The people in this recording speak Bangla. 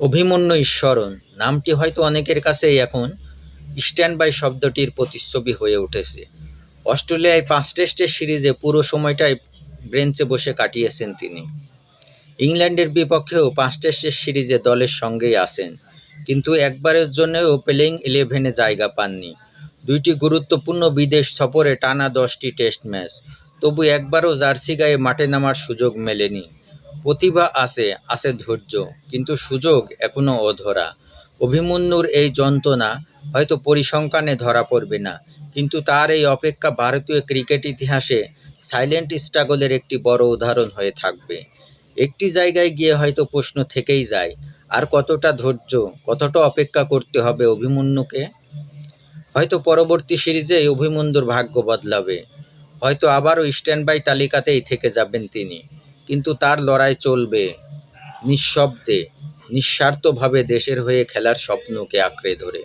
অভিমন্যু ঈশ্বরণ। নামটি হয়তো অনেকের কাছেই এখন স্ট্যান্ড বাই শব্দটির প্রতিচ্ছবি হয়ে উঠেছে। অস্ট্রেলিয়ায় পাঁচ টেস্টের সিরিজে পুরো সময়টাই ব্রেঞ্চে বসে কাটিয়েছেন তিনি। ইংল্যান্ডের বিপক্ষেও পাঁচ টেস্টের সিরিজে দলের সঙ্গেই আছেন, কিন্তু একবারের জন্যও প্লেইং ইলেভেনে জায়গা পাননি। দুইটি গুরুত্বপূর্ণ বিদেশ সফরে টানা দশটি টেস্ট ম্যাচ, তবু একবারও জার্সি গায়ে মাঠে নামার সুযোগ মেলেনি। প্রতিভা আছে আছে ধৈর্য, কিন্তু সুযোগ এখনও অধরা। অভিমন্যুর এই যন্ত্রণা হয়তো পরিসংখ্যানে ধরা পড়বে না, কিন্তু তার এই অপেক্ষা ভারতীয় ক্রিকেট ইতিহাসে সাইলেন্ট স্ট্রাগলের একটি বড় উদাহরণ হয়ে থাকবে। একটি জায়গায় গিয়ে হয়তো প্রশ্ন থেকেই যায়, আর কতটা ধৈর্য, কতটা অপেক্ষা করতে হবে অভিমন্যুকে? হয়তো পরবর্তী সিরিজে অভিমন্যুর ভাগ্য বদলাবে, হয়তো আবারও স্ট্যান্ড বাই তালিকাতেই থেকে যাবেন তিনি। কিন্তু তার লড়াই চলবে নিঃশব্দে নিঃস্বার্থভাবে দেশের হয়ে খেলার স্বপ্নকে আঁকড়ে ধরে।